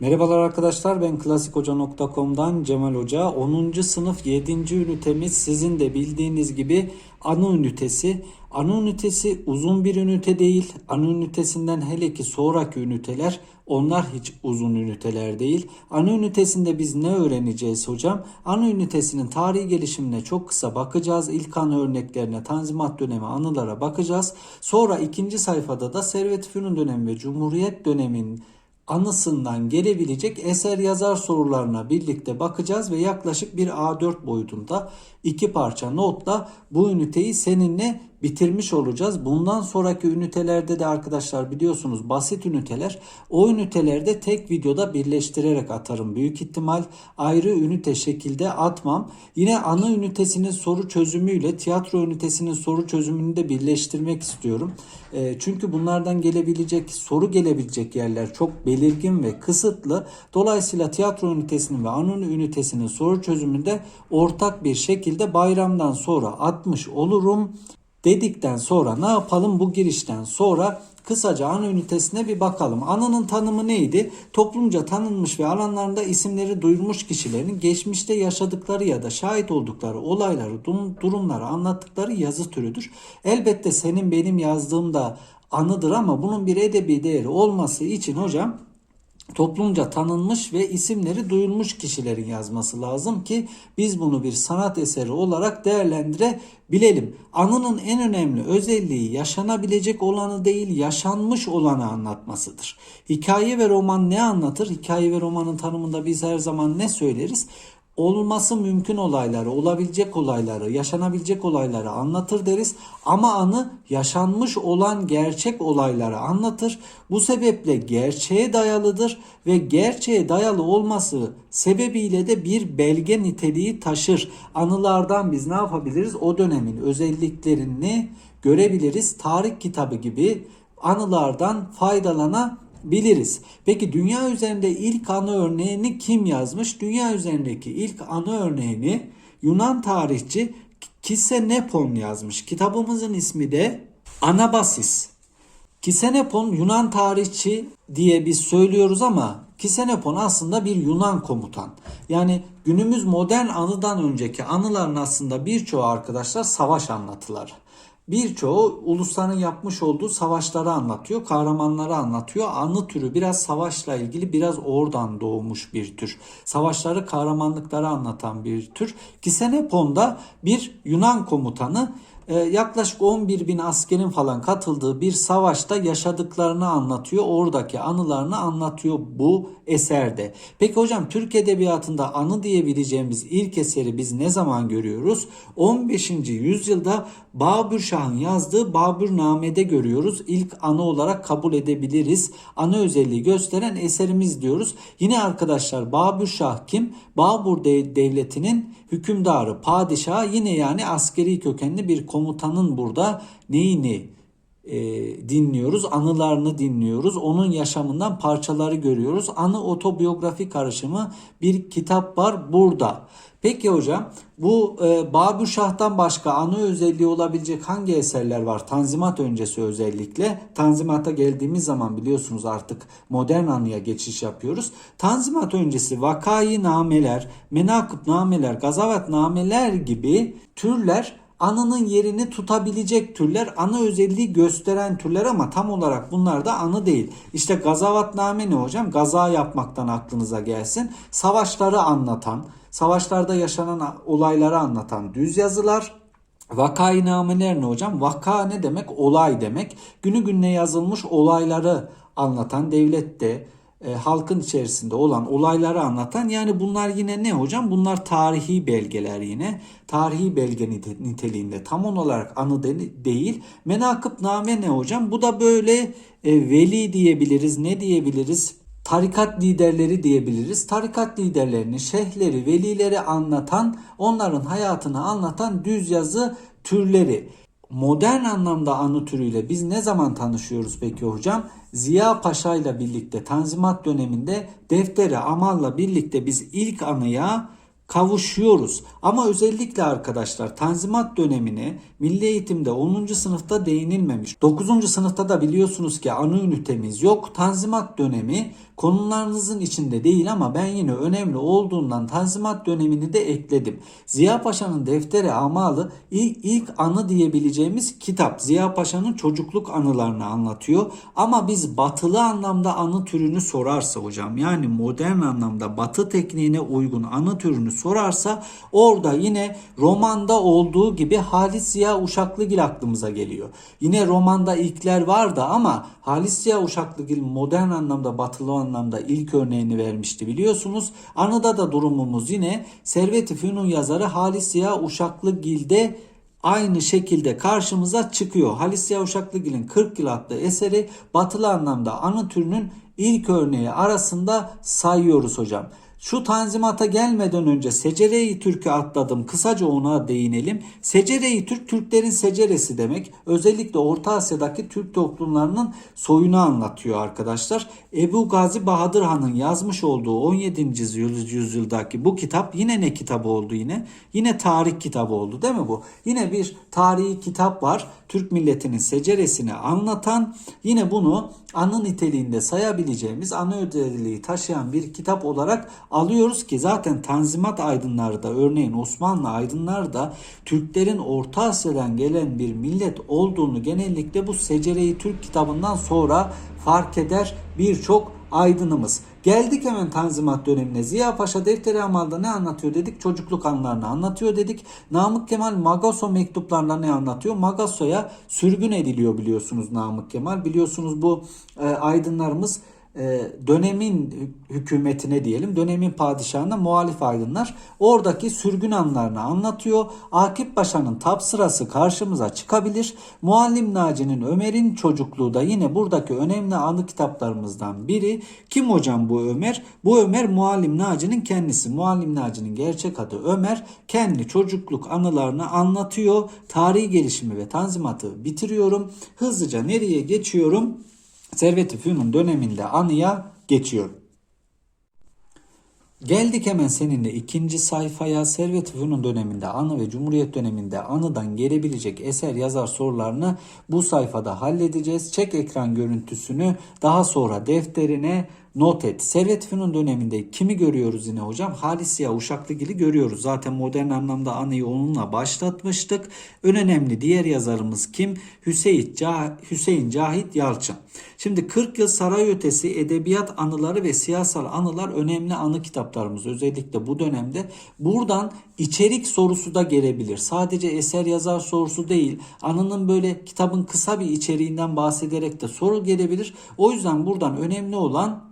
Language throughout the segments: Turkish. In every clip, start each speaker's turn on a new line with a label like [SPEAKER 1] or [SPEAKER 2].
[SPEAKER 1] Merhabalar arkadaşlar ben klasikhoca.com'dan Cemal Hoca. 10. sınıf 7. ünitemiz sizin de bildiğiniz gibi anı ünitesi. Anı ünitesi uzun bir ünite değil. Anı ünitesinden hele ki sonraki üniteler onlar hiç uzun üniteler değil. Anı ünitesinde biz ne öğreneceğiz hocam? Anı ünitesinin tarihi gelişimine çok kısa bakacağız. İlk anı örneklerine, Tanzimat dönemi anılara bakacağız. Sonra ikinci sayfada da Servet Fünun dönemi ve Cumhuriyet döneminin anısından gelebilecek eser yazar sorularına birlikte bakacağız ve yaklaşık bir A4 boyutunda iki parça notla bu üniteyi seninle bitirmiş olacağız. Bundan sonraki ünitelerde de arkadaşlar biliyorsunuz basit üniteler. O ünitelerde tek videoda birleştirerek atarım. Büyük ihtimal ayrı ünite şekilde atmam. Yine ana ünitesinin soru çözümüyle tiyatro ünitesinin soru çözümünü de birleştirmek istiyorum. E, çünkü bunlardan gelebilecek soru gelebilecek yerler çok belirgin ve kısıtlı. Dolayısıyla tiyatro ünitesinin ve ana ünitesinin soru çözümünde ortak bir şekilde bayramdan sonra atmış olurum dedikten sonra ne yapalım bu girişten sonra kısaca ana ünitesine bir bakalım. Anının tanımı neydi? Toplumca tanınmış ve alanlarında isimleri duyurmuş kişilerin geçmişte yaşadıkları ya da şahit oldukları olayları, durumları anlattıkları yazı türüdür. Elbette senin benim yazdığımda anıdır ama bunun bir edebi değeri olması için hocam toplumca tanınmış ve isimleri duyulmuş kişilerin yazması lazım ki biz bunu bir sanat eseri olarak değerlendirebilelim. Anının en önemli özelliği yaşanabilecek olanı değil yaşanmış olanı anlatmasıdır. Hikaye ve roman ne anlatır? Hikaye ve romanın tanımında biz her zaman ne söyleriz? Olması mümkün olayları, olabilecek olayları, yaşanabilecek olayları anlatır deriz. Ama anı yaşanmış olan gerçek olayları anlatır. Bu sebeple gerçeğe dayalıdır ve gerçeğe dayalı olması sebebiyle de bir belge niteliği taşır. Anılardan biz ne yapabiliriz? O dönemin özelliklerini görebiliriz. Tarih kitabı gibi anılardan faydalanabiliriz biliriz. Peki dünya üzerinde ilk anı örneğini kim yazmış? Dünya üzerindeki ilk anı örneğini Yunan tarihçi Kisenepon yazmış. Kitabımızın ismi de Anabasis. Kisenepon Yunan tarihçi diye biz söylüyoruz ama Kisenepon aslında bir Yunan komutan. Yani günümüz modern anıdan önceki anıların aslında birçoğu arkadaşlar savaş anlatıları. Birçoğu ulusların yapmış olduğu savaşları anlatıyor, kahramanları anlatıyor. Anı türü biraz savaşla ilgili biraz oradan doğmuş bir tür. Savaşları, kahramanlıkları anlatan bir tür. Kisenepon da bir Yunan komutanı yaklaşık 11 bin askerin falan katıldığı bir savaşta yaşadıklarını anlatıyor. Oradaki anılarını anlatıyor bu eserde. Peki hocam Türk Edebiyatı'nda anı diyebileceğimiz ilk eseri biz ne zaman görüyoruz? 15. yüzyılda Babür Şah'ın yazdığı Babürname'de görüyoruz. İlk anı olarak kabul edebiliriz. Anı özelliği gösteren eserimiz diyoruz. Yine arkadaşlar Babür Şah kim? Babur Devleti'nin hükümdarı, padişahı yine yani askeri kökenli bir komutanın burada neyini e, dinliyoruz, anılarını dinliyoruz, onun yaşamından parçaları görüyoruz. Anı otobiyografi karışımı bir kitap var burada. Peki hocam bu e, Babür Şah'tan başka anı özelliği olabilecek hangi eserler var? Tanzimat öncesi özellikle. Tanzimat'a geldiğimiz zaman biliyorsunuz artık modern anıya geçiş yapıyoruz. Tanzimat öncesi vakayı nameler, menakıb nameler, gazavat nameler gibi türler anının yerini tutabilecek türler, anı özelliği gösteren türler ama tam olarak bunlar da anı değil. İşte gazavatname ne hocam? Gaza yapmaktan aklınıza gelsin. Savaşları anlatan, savaşlarda yaşanan olayları anlatan düz yazılar. Vakainameler ne hocam? Vaka ne demek? Olay demek. Günü gününe yazılmış olayları anlatan devlette, e, halkın içerisinde olan olayları anlatan yani bunlar yine ne hocam? Bunlar tarihi belgeler yine. Tarihi belge niteliğinde tam olarak anı de, değil. Menakıb name ne hocam? Bu da böyle e, veli diyebiliriz. Ne diyebiliriz? tarikat liderleri diyebiliriz. Tarikat liderlerini, şeyhleri, velileri anlatan, onların hayatını anlatan düz yazı türleri. Modern anlamda anı türüyle biz ne zaman tanışıyoruz peki hocam? Ziya Paşa ile birlikte Tanzimat döneminde deftere amalla birlikte biz ilk anıya kavuşuyoruz. Ama özellikle arkadaşlar Tanzimat dönemine milli eğitimde 10. sınıfta değinilmemiş. 9. sınıfta da biliyorsunuz ki anı ünitemiz yok. Tanzimat dönemi konularınızın içinde değil ama ben yine önemli olduğundan Tanzimat dönemini de ekledim. Ziya Paşa'nın defteri amalı ilk, ilk anı diyebileceğimiz kitap. Ziya Paşa'nın çocukluk anılarını anlatıyor. Ama biz batılı anlamda anı türünü sorarsa hocam yani modern anlamda batı tekniğine uygun anı türünü sorarsa orada yine romanda olduğu gibi Halis Ziya Uşaklıgil aklımıza geliyor. Yine romanda ilkler vardı ama Halis Ziya Uşaklıgil modern anlamda batılı anlamda ilk örneğini vermişti biliyorsunuz. Anıda da durumumuz yine Servet-i Fünun yazarı Halis Ziya Uşaklıgil'de aynı şekilde karşımıza çıkıyor. Halis Ziya Uşaklıgil'in 40 yıl adlı eseri batılı anlamda anı türünün ilk örneği arasında sayıyoruz hocam. Şu tanzimata gelmeden önce Secere-i Türk'ü atladım. Kısaca ona değinelim. Secere-i Türk, Türklerin seceresi demek. Özellikle Orta Asya'daki Türk toplumlarının soyunu anlatıyor arkadaşlar. Ebu Gazi Bahadır Han'ın yazmış olduğu 17. yüzyıldaki bu kitap yine ne kitabı oldu yine? Yine tarih kitabı oldu değil mi bu? Yine bir tarihi kitap var. Türk milletinin seceresini anlatan yine bunu anı niteliğinde sayabileceğimiz anı özelliği taşıyan bir kitap olarak alıyoruz ki zaten Tanzimat aydınları da örneğin Osmanlı aydınları da Türklerin Orta Asya'dan gelen bir millet olduğunu genellikle bu Secere-i Türk kitabından sonra fark eder birçok aydınımız. Geldik hemen Tanzimat dönemine. Ziya Paşa Defteri Amal'da ne anlatıyor dedik? Çocukluk anılarını anlatıyor dedik. Namık Kemal Magaso mektuplarında ne anlatıyor? Magaso'ya sürgün ediliyor biliyorsunuz Namık Kemal. Biliyorsunuz bu e, aydınlarımız dönemin hükümetine diyelim, dönemin padişahına muhalif aydınlar oradaki sürgün anlarını anlatıyor. Akip Paşa'nın tap sırası karşımıza çıkabilir. Muallim Naci'nin Ömer'in çocukluğu da yine buradaki önemli anı kitaplarımızdan biri. Kim hocam bu Ömer? Bu Ömer Muallim Naci'nin kendisi. Muallim Naci'nin gerçek adı Ömer. Kendi çocukluk anılarını anlatıyor. Tarihi gelişimi ve tanzimatı bitiriyorum. Hızlıca nereye geçiyorum? Servet-i Fünun döneminde anıya geçiyorum. Geldik hemen seninle ikinci sayfaya Servet-i Fünun döneminde anı ve Cumhuriyet döneminde anıdan gelebilecek eser yazar sorularını bu sayfada halledeceğiz. Çek ekran görüntüsünü daha sonra defterine not et. Servet Fünun döneminde kimi görüyoruz yine hocam? Halis Ziya Uşaklıgil'i görüyoruz. Zaten modern anlamda anıyı onunla başlatmıştık. En önemli diğer yazarımız kim? Hüseyin, Cah Hüseyin Cahit Yalçın. Şimdi 40 yıl saray ötesi edebiyat anıları ve siyasal anılar önemli anı kitaplarımız. Özellikle bu dönemde buradan içerik sorusu da gelebilir. Sadece eser yazar sorusu değil. Anının böyle kitabın kısa bir içeriğinden bahsederek de soru gelebilir. O yüzden buradan önemli olan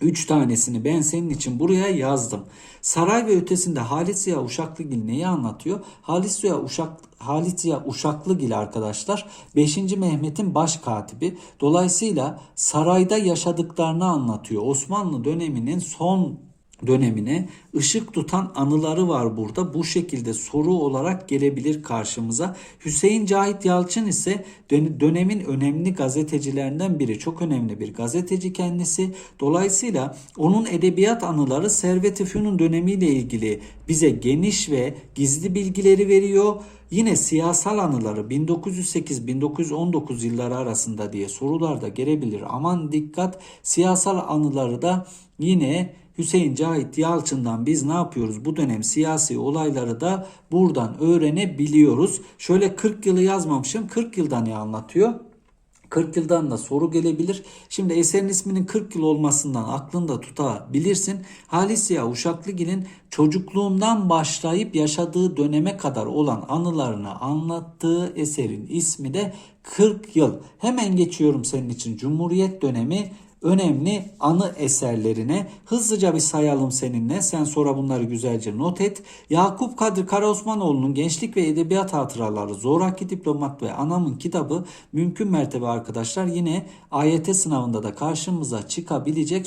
[SPEAKER 1] Üç tanesini ben senin için buraya yazdım. Saray ve ötesinde Halit Ziya Uşaklıgil neyi anlatıyor? Halit Ziya Uşak Halit Ziya Uşaklıgil arkadaşlar 5. Mehmet'in baş katibi. Dolayısıyla sarayda yaşadıklarını anlatıyor. Osmanlı döneminin son dönemine ışık tutan anıları var burada. Bu şekilde soru olarak gelebilir karşımıza. Hüseyin Cahit Yalçın ise dönemin önemli gazetecilerinden biri. Çok önemli bir gazeteci kendisi. Dolayısıyla onun edebiyat anıları Servet-i Fünun dönemiyle ilgili bize geniş ve gizli bilgileri veriyor. Yine siyasal anıları 1908-1919 yılları arasında diye sorular da gelebilir. Aman dikkat siyasal anıları da yine Hüseyin Cahit Yalçın'dan biz ne yapıyoruz? Bu dönem siyasi olayları da buradan öğrenebiliyoruz. Şöyle 40 yılı yazmamışım. 40 yılda ne anlatıyor? 40 yıldan da soru gelebilir. Şimdi eserin isminin 40 yıl olmasından aklında tutabilirsin. Halis Ziya Uşaklıgil'in çocukluğundan başlayıp yaşadığı döneme kadar olan anılarını anlattığı eserin ismi de 40 yıl. Hemen geçiyorum senin için Cumhuriyet dönemi önemli anı eserlerine hızlıca bir sayalım seninle. Sen sonra bunları güzelce not et. Yakup Kadri Karaosmanoğlu'nun Gençlik ve Edebiyat Hatıraları, Zoraki Diplomat ve Anamın kitabı mümkün mertebe arkadaşlar yine AYT sınavında da karşımıza çıkabilecek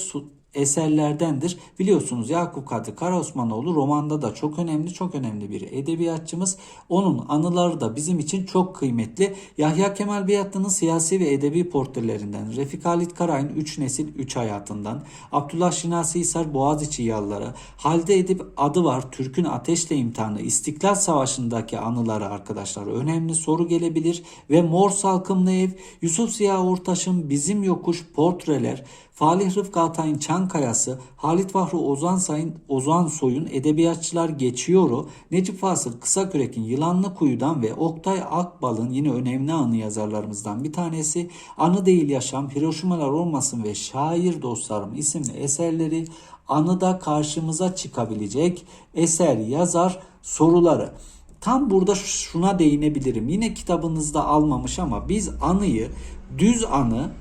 [SPEAKER 1] eserlerdendir. Biliyorsunuz Yakup Kadri Karaosmanoğlu romanda da çok önemli, çok önemli bir edebiyatçımız. Onun anıları da bizim için çok kıymetli. Yahya Kemal Beyatlı'nın siyasi ve edebi portrelerinden, Refik Halit Karay'ın 3 nesil 3 hayatından, Abdullah Şinasi Hisar Boğaziçi yalları, Halide Edip adı var Türk'ün ateşle imtihanı, İstiklal Savaşı'ndaki anıları arkadaşlar önemli soru gelebilir ve Mor Salkımlı Ev, Yusuf Ziya Ortaç'ın Bizim Yokuş portreler, Falih Rıfkı Atay'ın Çankayası, Halit Vahri Ozan Sayın Ozan Soy'un Edebiyatçılar Geçiyoru, Necip Fasıl Kısakürek'in Yılanlı Kuyu'dan ve Oktay Akbal'ın yine önemli anı yazarlarımızdan bir tanesi Anı Değil Yaşam, Hiroşimalar Olmasın ve Şair Dostlarım isimli eserleri anıda karşımıza çıkabilecek eser yazar soruları. Tam burada şuna değinebilirim. Yine kitabınızda almamış ama biz anıyı düz anı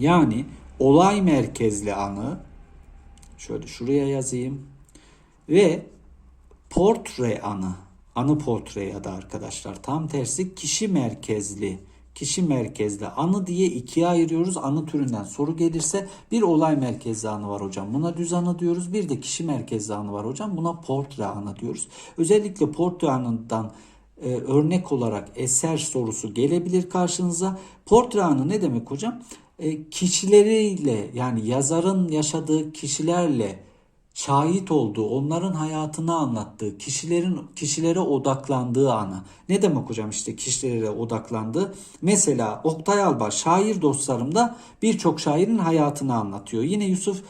[SPEAKER 1] yani olay merkezli anı şöyle şuraya yazayım ve portre anı anı portre ya da arkadaşlar tam tersi kişi merkezli kişi merkezli anı diye ikiye ayırıyoruz. Anı türünden soru gelirse bir olay merkezli anı var hocam. Buna düz anı diyoruz. Bir de kişi merkezli anı var hocam. Buna portre anı diyoruz. Özellikle portre anından e, örnek olarak eser sorusu gelebilir karşınıza. Portre anı ne demek hocam? E, kişileriyle yani yazarın yaşadığı kişilerle şahit olduğu, onların hayatını anlattığı, kişilerin kişilere odaklandığı anı. Ne demek hocam işte kişilere odaklandığı? Mesela Oktay Alba şair dostlarımda birçok şairin hayatını anlatıyor. Yine Yusuf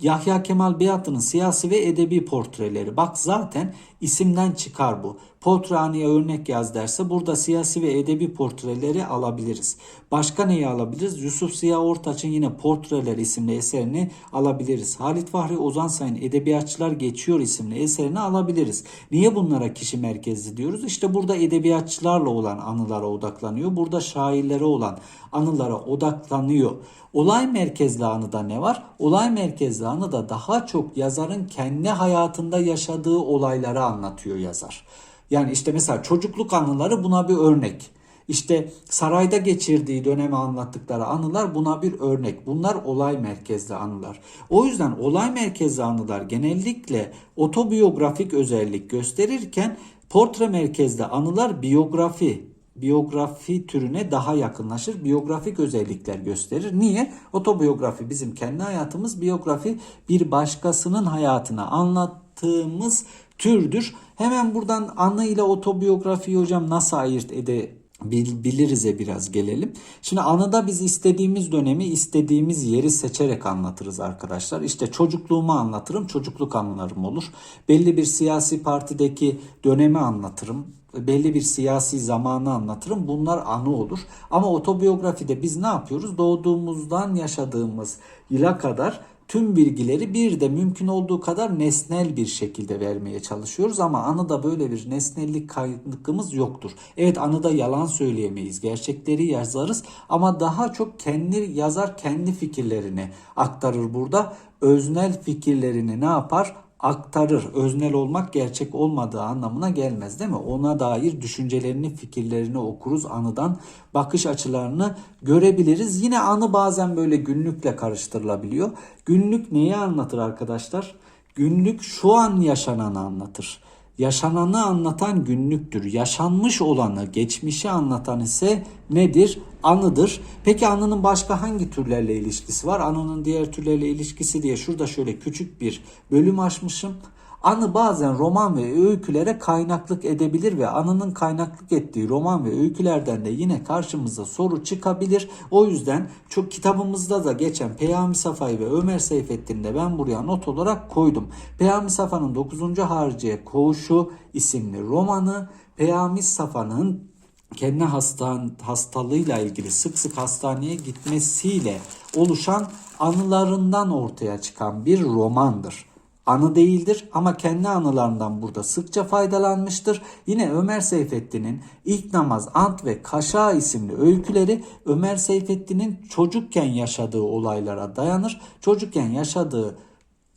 [SPEAKER 1] Yahya Kemal Beyatlı'nın siyasi ve edebi portreleri. Bak zaten isimden çıkar bu. Portrehaneye örnek yaz derse burada siyasi ve edebi portreleri alabiliriz. Başka neyi alabiliriz? Yusuf Ziya Ortaç'ın yine Portreler isimli eserini alabiliriz. Halit Fahri Ozan Sayın Edebiyatçılar Geçiyor isimli eserini alabiliriz. Niye bunlara kişi merkezli diyoruz? İşte burada edebiyatçılarla olan anılara odaklanıyor. Burada şairlere olan anılara odaklanıyor. Olay merkezli anıda ne var? Olay merkezli anıda daha çok yazarın kendi hayatında yaşadığı olayları anlatıyor yazar. Yani işte mesela çocukluk anıları buna bir örnek. İşte sarayda geçirdiği dönemi anlattıkları anılar buna bir örnek. Bunlar olay merkezli anılar. O yüzden olay merkezli anılar genellikle otobiyografik özellik gösterirken portre merkezli anılar biyografi biyografi türüne daha yakınlaşır. Biyografik özellikler gösterir. Niye? Otobiyografi bizim kendi hayatımız, biyografi bir başkasının hayatını anlattığımız türdür. Hemen buradan anı ile otobiyografiyi hocam nasıl ayırt ede biliriz'e biraz gelelim. Şimdi anıda biz istediğimiz dönemi istediğimiz yeri seçerek anlatırız arkadaşlar. İşte çocukluğumu anlatırım, çocukluk anılarım olur. Belli bir siyasi partideki dönemi anlatırım belli bir siyasi zamanı anlatırım. Bunlar anı olur. Ama otobiyografide biz ne yapıyoruz? Doğduğumuzdan yaşadığımız yıla kadar tüm bilgileri bir de mümkün olduğu kadar nesnel bir şekilde vermeye çalışıyoruz ama anıda böyle bir nesnellik kaygımız yoktur. Evet anıda yalan söyleyemeyiz, gerçekleri yazarız ama daha çok kendi yazar kendi fikirlerini aktarır burada. Öznel fikirlerini ne yapar? Aktarır. Öznel olmak gerçek olmadığı anlamına gelmez değil mi? Ona dair düşüncelerini, fikirlerini okuruz. Anıdan bakış açılarını görebiliriz. Yine anı bazen böyle günlükle karıştırılabiliyor. Günlük neyi anlatır arkadaşlar? Günlük şu an yaşananı anlatır. Yaşananı anlatan günlüktür. Yaşanmış olanı, geçmişi anlatan ise nedir? Anıdır. Peki anının başka hangi türlerle ilişkisi var? Anının diğer türlerle ilişkisi diye şurada şöyle küçük bir bölüm açmışım. Anı bazen roman ve öykülere kaynaklık edebilir ve anının kaynaklık ettiği roman ve öykülerden de yine karşımıza soru çıkabilir. O yüzden çok kitabımızda da geçen Peyami Safa'yı ve Ömer Seyfettin'i de ben buraya not olarak koydum. Peyami Safa'nın 9. Harciye Koğuşu isimli romanı Peyami Safa'nın kendi hastan, hastalığıyla ilgili sık sık hastaneye gitmesiyle oluşan anılarından ortaya çıkan bir romandır anı değildir ama kendi anılarından burada sıkça faydalanmıştır. Yine Ömer Seyfettin'in İlk Namaz, Ant ve Kaşa isimli öyküleri Ömer Seyfettin'in çocukken yaşadığı olaylara dayanır. Çocukken yaşadığı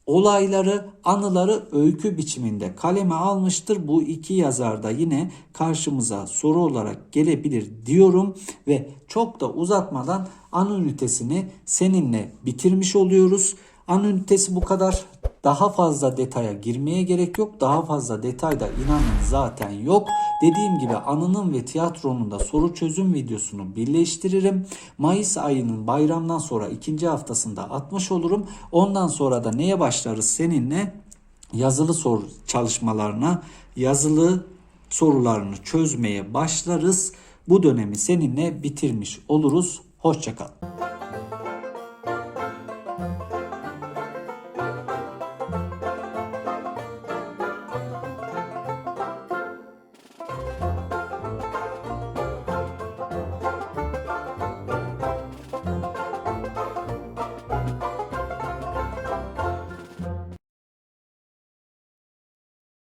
[SPEAKER 1] olayları, anıları öykü biçiminde kaleme almıştır. Bu iki yazar da yine karşımıza soru olarak gelebilir diyorum ve çok da uzatmadan anı ünitesini seninle bitirmiş oluyoruz. An ünitesi bu kadar. Daha fazla detaya girmeye gerek yok. Daha fazla detayda inanın zaten yok. Dediğim gibi anının ve tiyatronun da soru çözüm videosunu birleştiririm. Mayıs ayının bayramdan sonra ikinci haftasında atmış olurum. Ondan sonra da neye başlarız seninle? Yazılı soru çalışmalarına, yazılı sorularını çözmeye başlarız. Bu dönemi seninle bitirmiş oluruz. Hoşçakal.